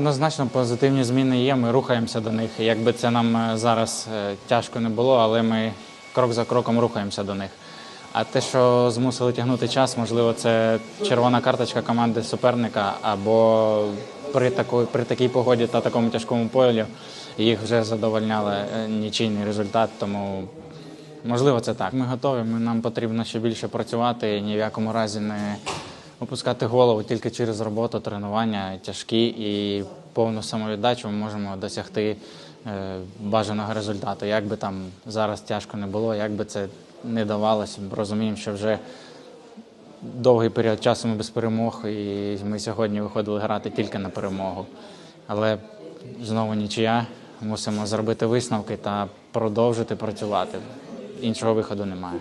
Однозначно позитивні зміни є. Ми рухаємося до них. Якби це нам е, зараз е, тяжко не було, але ми крок за кроком рухаємося до них. А те, що змусили тягнути час, можливо, це червона карточка команди суперника, або при такої при такій погоді та такому тяжкому полі їх вже задовольняли е, нічийний результат. Тому можливо це так. Ми готові. Ми нам потрібно ще більше працювати і ні в якому разі не опускати голову тільки через роботу, тренування тяжкі і повну самовіддачу ми можемо досягти е, бажаного результату. Як би там зараз тяжко не було, як би це не давалося, розуміємо, що вже довгий період часу ми без перемог, і ми сьогодні виходили грати тільки на перемогу. Але знову нічия. Мусимо зробити висновки та продовжити працювати. Іншого виходу немає.